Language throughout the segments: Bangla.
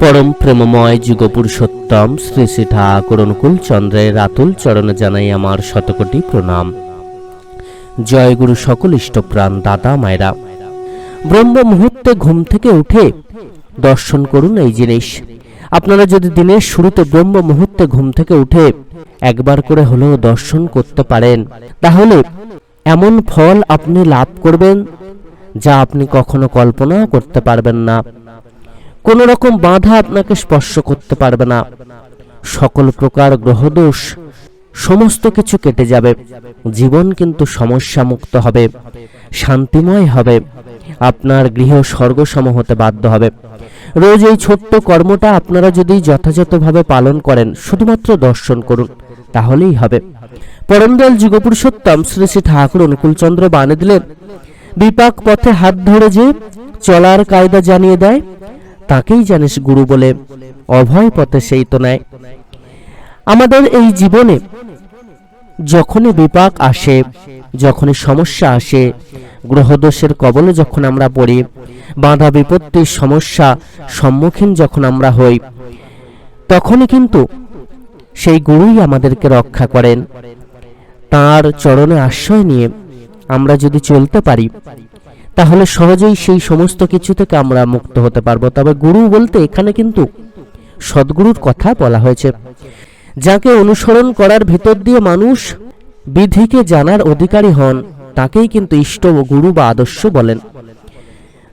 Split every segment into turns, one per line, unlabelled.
পরম প্রেমময় যুগপুরুষোত্তম শ্রী শ্রী ঠাকুর অনুকূল চন্দ্রের রাতুল চরণে জানাই আমার শতকোটি প্রণাম। জয় গুরু সকল ইষ্টপ্রাণ দাদা মায়েরা। ব্রহ্ম মুহূর্তে ঘুম থেকে উঠে দর্শন করুন এই জিনিস। আপনারা যদি দিনের শুরুতে ব্রহ্ম মুহূর্তে ঘুম থেকে উঠে একবার করে হলেও দর্শন করতে পারেন, তাহলে এমন ফল আপনি লাভ করবেন যা আপনি কখনো কল্পনা করতে পারবেন না। কোন রকম বাধা আপনাকে স্পর্শ করতে পারবে না। সকল প্রকার গ্রহদোষ সমস্ত কিছু কেটে যাবে। জীবন কিন্তু সমস্যা মুক্ত হবে, শান্তিময় হবে। আপনার গৃহ স্বর্গসম হতে বাধ্য হবে। রোজ এই ছোট্ট কর্মটা আপনারা যদি যথাযথভাবে পালন করেন, শুধুমাত্র দর্শন করুন, তাহলেই হবে। পরমদয়াল যুগপুরুষোত্তম শ্রী শ্রী ঠাকুর অনুকূলচন্দ্র বানে দিলেন, বিপাক পথে হাত ধরে যে চলার কায়দা জানিয়ে দেয় তাকেই জানিস গুরু বলে। অভয় পথে সেই তো নেয় আমাদের এই জীবনে যখনই বিপাক আসে, যখনই সমস্যা আসে, গ্রহদোষের কবলে যখন আমরা পড়ি, বাধা বিপত্তির সমস্যা সম্মুখীন যখন আমরা হই, তখনই কিন্তু সেই গুরুই আমাদেরকে রক্ষা করেন। তার চরণে আশ্রয় নিয়ে আমরা যদি চলতে পারি তাহলে সহজেই সেই সমস্ত কিছু থেকে আমরা মুক্ত হতে পারব। তবে গুরু বলতে এখানে কিন্তু সদ্গুরুর কথা বলা হয়েছে। যাকে অনুসরণ করার ভিতর দিয়ে মানুষ বিধিকে জানার অধিকারী হন, তাকেই কিন্তু ইষ্ট ও গুরু বা আদর্শ বলেন।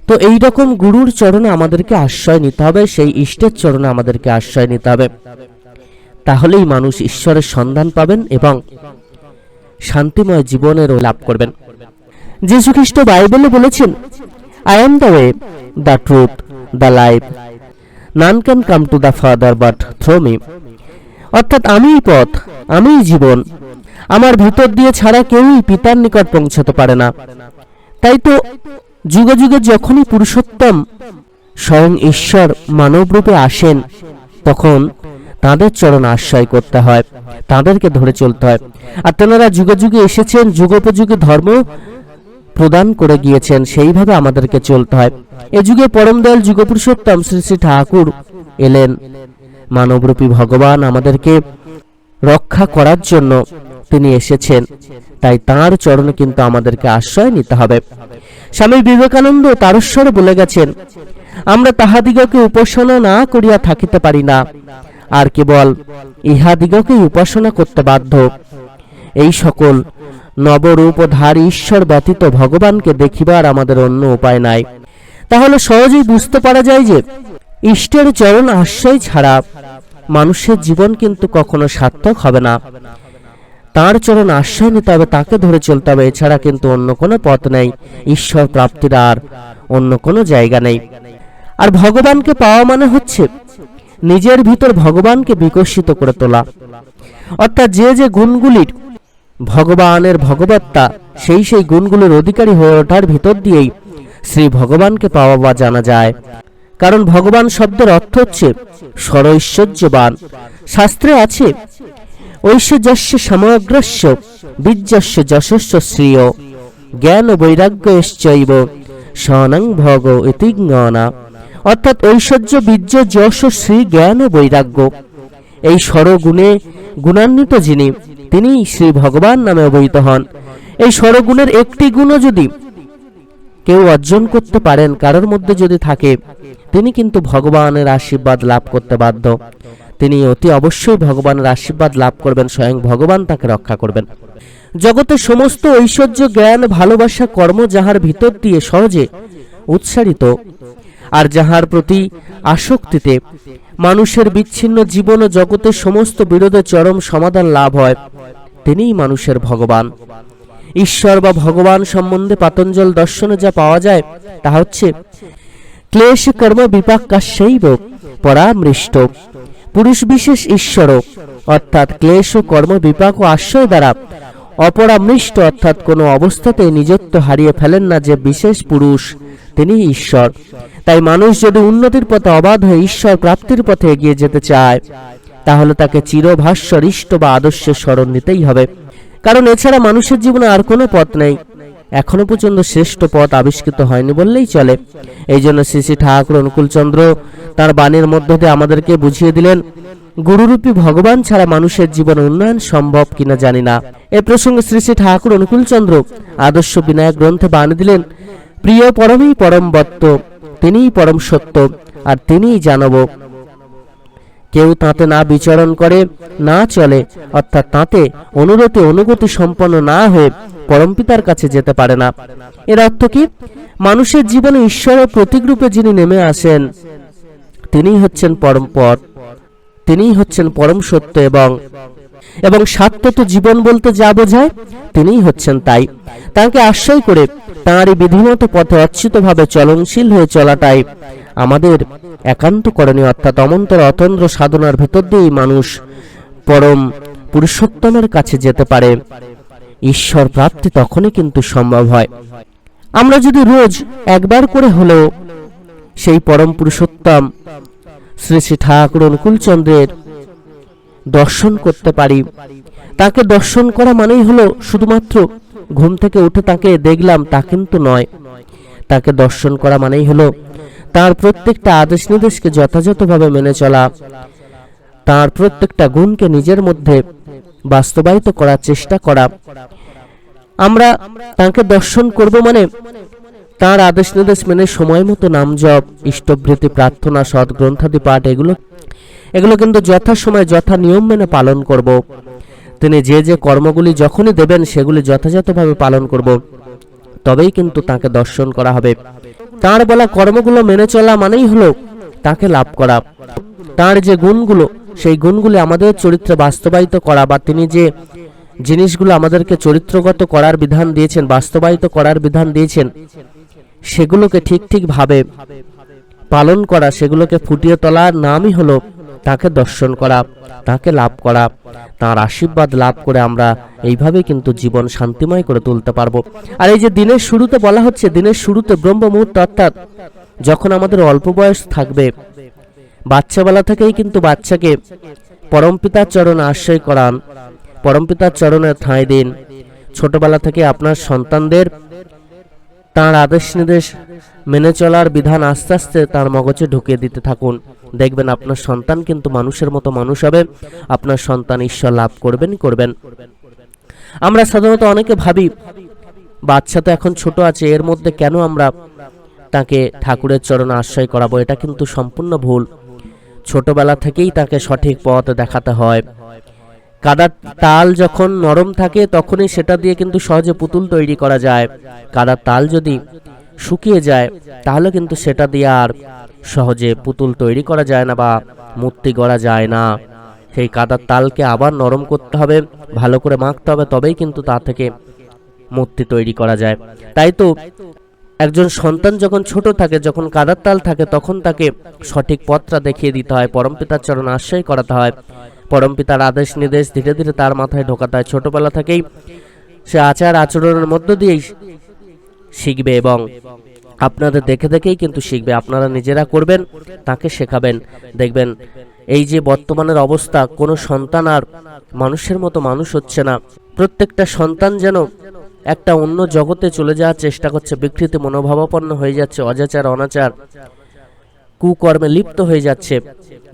তো এই রকম গুরুর চরণে আমাদেরকে আশ্রয় নিতে হবে, সেই ইষ্টের চরণে আমাদেরকে আশ্রয় নিতে হবে। তাহলেই মানুষ ঈশ্বরের সন্ধান পাবেন এবং শান্তিময় জীবনের লাভ করবেন। যীশু খ্রিস্ট বাইবেলে বলেছেন I am the way the truth the life none can come to the father but through me অর্থাৎ আমিই পথ, আমিই জীবন। আমার ভিতর দিয়ে ছাড়া কেউই পিতার নিকট পৌঁছাতে পারে না। তাই তো যুগে যুগে যখনই পুরুষোত্তম স্বয়ং ঈশ্বর মানবরূপে আসেন, তখন তাদের চরণ আশ্রয় করতে হয়, তাদেরকে ধরে চলতে হয়। আর তেনারা যুগে যুগে এসেছেন, যুগোপযোগী ধর্ম প্রদান করে গিয়েছেন, সেইভাবে আমাদেরকে চলতে হয়। এ যুগে পরম দয়াল যুগপুরুষোত্তম শ্রী শ্রী ঠাকুর এলেন। মানবরূপী ভগবান আমাদেরকে রক্ষা করার জন্য তিনি এসেছেন। তাই তাঁর চরণে কিন্তু আমাদেরকে আশ্রয় নিতে হবে। স্বামী বিবেকানন্দ তারস্বরে বলে গেছেন, আমরা তাহাদিগকে উপাসনা না করিয়া থাকিতে পারি না। আর কেবল ইহাদিগকেই উপাসনা করতে বাধ্য। এই সকল নবরূপধারী ঈশ্বর ব্যতীত ভগবানকে দেখিবার আমাদের অন্য উপায় নাই। তাহলে সহজেই বুঝতে পারা যায় যে, ইষ্টের চরণ আশ্রয় ছাড়া মানুষের জীবন কিন্তু কখনো সার্থক হবে না। তার চরণ আশ্রয় নিতে হবে, তাকে ধরে চলতে হবে, এছাড়া কিন্তু অন্য কোনো পথ নেই। ঈশ্বর প্রাপ্তির আর অন্য কোনো জায়গা নেই। আর ভগবানকে পাওয়া মানে হচ্ছে নিজের ভিতর ভগবানকে বিকশিত করে তোলা। অর্থাৎ যে যে গুণগুলির ভগবানের ভগবত্তা সেই সেই গুণগুলোর অধিকারী হয়ে ওঠার ভিতর দিয়েই শ্রী ভগবানকে পাওয়া বা জানা যায়। কারণ ভগবান শব্দের অর্থ হচ্ছে সরৈশ্বর্যবান শাস্ত্রে আছে, ঐশ্বর্যস্য সমগ্রস্য বীর্যস্য যশস্য শ্রিয়, জ্ঞান বৈরাগ্য এশ্চৈব সনং ভগ ইতিজ্ঞনা অর্থাৎ ঐশ্বর্য, বীর্য, যশ, শ্রী, জ্ঞান ও বৈরাগ্য। এই স্বরগুণে গুণান্বিত যিনি তিনি শ্রী ভগবান নামে অবহিত হন। এই স্বরগুণের একটি গুণও যদি কেউ অর্জন করতে পারেন, কারোর মধ্যে যদি থাকে, তিনি কিন্তু ভগবানের আশীর্বাদ লাভ করতে বাধ্য। তিনি অতি অবশ্যই ভগবানের আশীর্বাদ লাভ করবেন, স্বয়ং ভগবান তাকে রক্ষা করবেন। জগতের সমস্ত ঐশ্বর্য, জ্ঞান, ভালোবাসা, কর্ম যাহার ভিতর দিয়ে সহজে উৎসারিত আর যাহার প্রতি আসক্তিতে মানুষের বিচ্ছিন্ন জীবন ও জগতের সমস্ত বিরোধের চরম সমাধান লাভ হয়। তিনিই মানুষের ভগবান। ঈশ্বর বা ভগবান সম্বন্ধে পাতঞ্জল দর্শনে যা পাওয়া যায়, তা হচ্ছে, ক্লেশ কর্ম বিপাকাশ্যৈব পরামৃষ্ট। পুরুষ বিশেষ ঈশ্বর অর্থাৎ ক্লেশ ও কর্ম বিপাক ও আশ্রয় দ্বারা অপরামৃষ্ট, অর্থাৎ কোনো অবস্থাতে নিজত্ব হারিয়ে ফেলেন না যে বিশেষ পুরুষ তিনি ঈশ্বর। তাই মানুষ যদি উন্নতির পথে অবাধ হয়ে ঈশ্বর প্রাপ্তির পথে এগিয়ে যেতে চায় তাহলে তাকে চিরভাস্বর ইষ্ট বা আদর্শের স্মরণ নিতেই হবে। কারণ এছাড়া মানুষের জীবনে আর কোনো পথ নেই। এখনও পর্যন্ত শ্রেষ্ঠ পথ আবিষ্কৃত হয়নি বললেই চলে। এই জন্য শ্রী শ্রী ঠাকুর অনুকূলচন্দ্র তার বাণীর মধ্য দিয়ে আমাদেরকে বুঝিয়ে দিলেন, গুরুরূপী ভগবান ছাড়া মানুষের জীবন উন্নয়ন সম্ভব কিনা জানি না। এ প্রসঙ্গে শ্রী শ্রী ঠাকুর অনুকূলচন্দ্র আদর্শ বিনায়ক গ্রন্থে বাণী দিলেন, প্রিয় পরমই পরম বত্ত, তিনিই পরম সত্য, আর তিনিই জানব। কেউ তাতে না বিচরণ করে, না চলে, অর্থাৎ তাতে অনুরতি অনুগতি সম্পন্ন না হয়ে পরমপিতার কাছে যেতে পারে না। এর অর্থ কি? মানুষের জীবনে ঈশ্বরের প্রতীকরূপে যিনি নেমে আসেন, তিনিই হচ্ছেন পরম পথ, তিনিই হচ্ছেন পরম সত্য এবং এবং সাত্যত জীবন বলতে যা বোঝায়, তিনিই হচ্ছেন তাই। তাকে আশ্রয় করে তাঁরই বিধিমত পথে অচ্যুতভাবে চলনশীল হয়ে চলাটাই আমাদের একান্ত করণীয়, অর্থাৎ অমন্তর অতন্দ্র সাধনার ভেতর দিয়েই মানুষ পরম পুরুষোত্তমের কাছে যেতে পারে। ঈশ্বর প্রাপ্তি তখনই কিন্তু সম্ভব হয়। আমরা যদি রোজ একবার করে হলেও সেই পরম পুরুষোত্তম শ্রী শ্রী ঠাকুর অনুকূলচন্দ্রের দর্শন করতে পারি। তাকে দর্শন করা মানেই হলো শুধুমাত্র ঘুম থেকে উঠে তাকে দেখলাম, তা কিন্তু নয়। তাকে দর্শন করা মানেই হলো তার প্রত্যেকটা আদেশ নির্দেশকে যথাযথভাবে মেনে চলা। তার প্রত্যেকটা গুণকে নিজের মধ্যে বাস্তবায়িত করার চেষ্টা করা। আমরা তাকে দর্শন করব মানে তার আদেশ নির্দেশ মেনে সময় মতো নাম জপ ইষ্টভৃতি প্রার্থনা, সৎ গ্রন্থাদি পাঠ, এগুলো এগুলো কিন্তু যথাসময় যথা নিয়ম মেনে পালন করব। তিনি যে যে কর্মগুলি যখনই দেবেন সেগুলি যথাযথভাবে পালন করব। তবেই কিন্তু তাকে দর্শন করা হবে। তার বলা কর্মগুলো মেনে চলা মানেই হলো তাকে লাভ করা। তার যে গুণগুলো, সেই গুণগুলি আমাদের চরিত্রে বাস্তবায়িত করা বা তিনি যে জিনিসগুলো আমাদেরকে চরিত্রগত করার বিধান দিয়েছেন, বাস্তবায়িত করার বিধান দিয়েছেন, সেগুলোকে ঠিক ঠিকভাবে পালন করা, সেগুলোকে ফুটিয়ে তোলার নামই হলো তাকে দর্শন করা, তাকে লাভ করা। তার আশীর্বাদ লাভ করে আমরা এইভাবে কিন্তু জীবন শান্তিময় করে তুলতে পারব। আর এই যে দিনের শুরুতে বলা হচ্ছে, দিনের শুরুতে ব্রহ্ম মুহূর্ত অর্থাৎ যখন আমাদের অল্প বয়স থাকবে, বাচ্চাবেলা থেকেই কিন্তু বাচ্চাকে পরমপিতার চরণে আশ্রয় করান। পরমপিতার চরণে ঠাঁই দিন। ছোটবেলা থেকে আপনার সন্তানদের তার আদেশ নির্দেশ মেনে চলার বিধান আস্তে আস্তে তার মগজে ঢুকিয়ে দিতে থাকুন। দেখবেন আপনার সন্তান কিন্তু মানুষের মতো মানুষ হবে। আপনার সন্তান ঈশ্বর লাভ করবেন করবেন। আমরা সাধারণত অনেকে ভাবি, বাচ্চা তো এখন ছোট আছে, এর মধ্যে কেন আমরা তাকে ঠাকুরের চরণে আশ্রয় করাবো? এটা কিন্তু সম্পূর্ণ ভুল। ছোটবেলা থেকেই তাকে সঠিক পথ দেখাতে হয়। কাদার তাল যখন নরম থাকে, তখনই সেটা দিয়ে কিন্তু সহজে পুতুল তৈরি করা যায়। কাদার তাল যদি শুকিয়ে যায়, তাহলে কিন্তু সেটা দিয়ে আর সহজে পুতুল তৈরি করা যায় না বা মূর্তি গড়া যায় না। সেই কাদার তালকে আবার নরম করতে হবে, ভালো করে মাখতে হবে, তবেই কিন্তু তা থেকে মূর্তি তৈরি করা যায়। তাই তো একজন সন্তান যখন ছোট থাকে, যখন কাদার তাল থাকে, তখন তাকে সঠিক পথটা দেখিয়ে দিতে হয় পরমপিতার চরণ আশ্রয় করাতে হয়। পরমপিতার আদেশ নির্দেশ ধীরে ধীরে তার মাথায় ঢোকাতে হয়। ছোটবেলা থেকেই সে আচার আচরণের মধ্য দিয়েই শিখবে এবং আপনাদের দেখে দেখেই কিন্তু শিখবে। আপনারা নিজেরা করবেন, তাকে শেখাবেন। দেখবেন, এই যে বর্তমানের অবস্থা, কোনো সন্তান আর মানুষের মতো মানুষ হচ্ছে না। প্রত্যেকটা সন্তান যেন একটা অন্য জগতে চলে যাওয়ার চেষ্টা করছে। বিকৃতি মনোভাবাপন্ন হয়ে যাচ্ছে, অজাচার, অনাচার, কুকর্মে লিপ্ত হয়ে যাচ্ছে।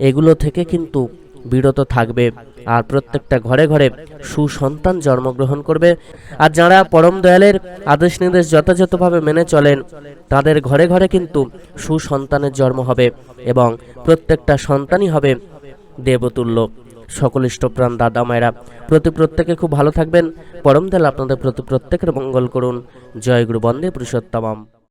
এগুলো থেকে কিন্তু বিরত থাকবে আর প্রত্যেকটা ঘরে ঘরে সুসন্তান জন্মগ্রহণ করবে। আর যারা পরম দয়ালের আদেশ নির্দেশ যথাযথভাবে মেনে চলেন, তাদের ঘরে ঘরে কিন্তু সুসন্তানের জন্ম হবে এবং প্রত্যেকটা সন্তানই হবে দেবতুল্য। সকল ইষ্টপ্রাণ দাদা মায়েরা, প্রতি প্রত্যেকে খুব ভালো থাকবেন। পরম দয়াল আপনাদের প্রতি প্রত্যেকের মঙ্গল করুন। জয় গুরু বন্দে পুরুষোত্তমম।